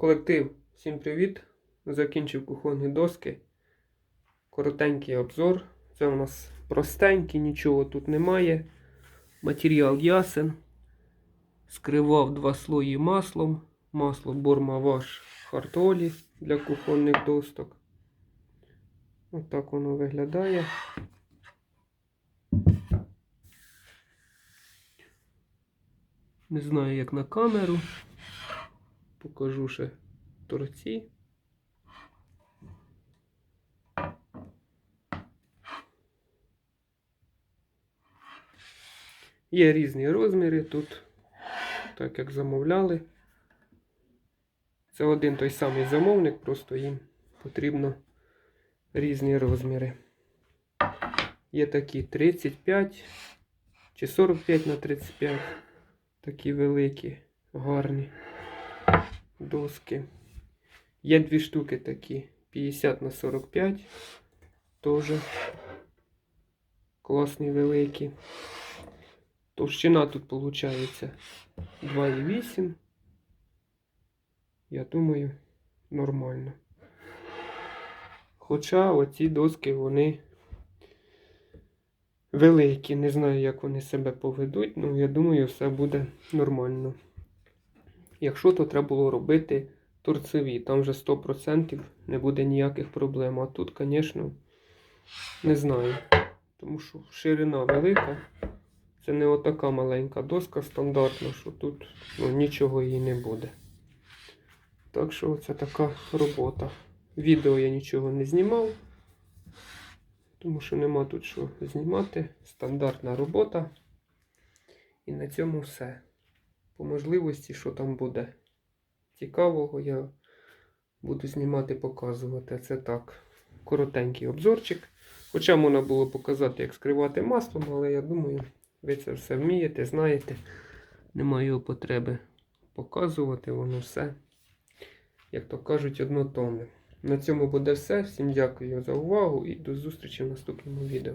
Колектив, всім привіт! Закінчив кухонні доски. Коротенький обзор. Це у нас простенький, нічого тут немає. Матеріал ясен. Скривав два слої маслом. Масло Бормаваш Хартолі для кухонних досток. Отак воно виглядає. Не знаю, як на камеру. Покажу ще торці. Є різні розміри тут, так як замовляли. Це один той самий замовник, просто їм потрібно різні розміри. Є такі 35 чи 45 на 35, такі великі, гарні доски. Є дві штуки такі 50 на 45. Теж класні великі. Товщина тут виходить 2,8. Я думаю, нормально. Хоча оці доски вони великі. Не знаю, як вони себе поведуть, але я думаю, все буде нормально. Якщо то треба було робити торцеві, там вже 100% не буде ніяких проблем. А тут, звісно, не знаю. Тому що ширина велика. Це не отака маленька доска стандартна, що тут ну, нічого їй не буде. Так що це така робота. Відео я нічого не знімав, тому що нема тут що знімати. Стандартна робота. І на цьому все. По можливості, що там буде цікавого, я буду знімати, показувати. Це так, коротенький обзорчик. Хоча можна було показати, як скривати маслом, але я думаю, ви це все вмієте, знаєте. Немає його потреби показувати, воно все, як то кажуть, однотонне. На цьому буде все. Всім дякую за увагу і до зустрічі в наступному відео.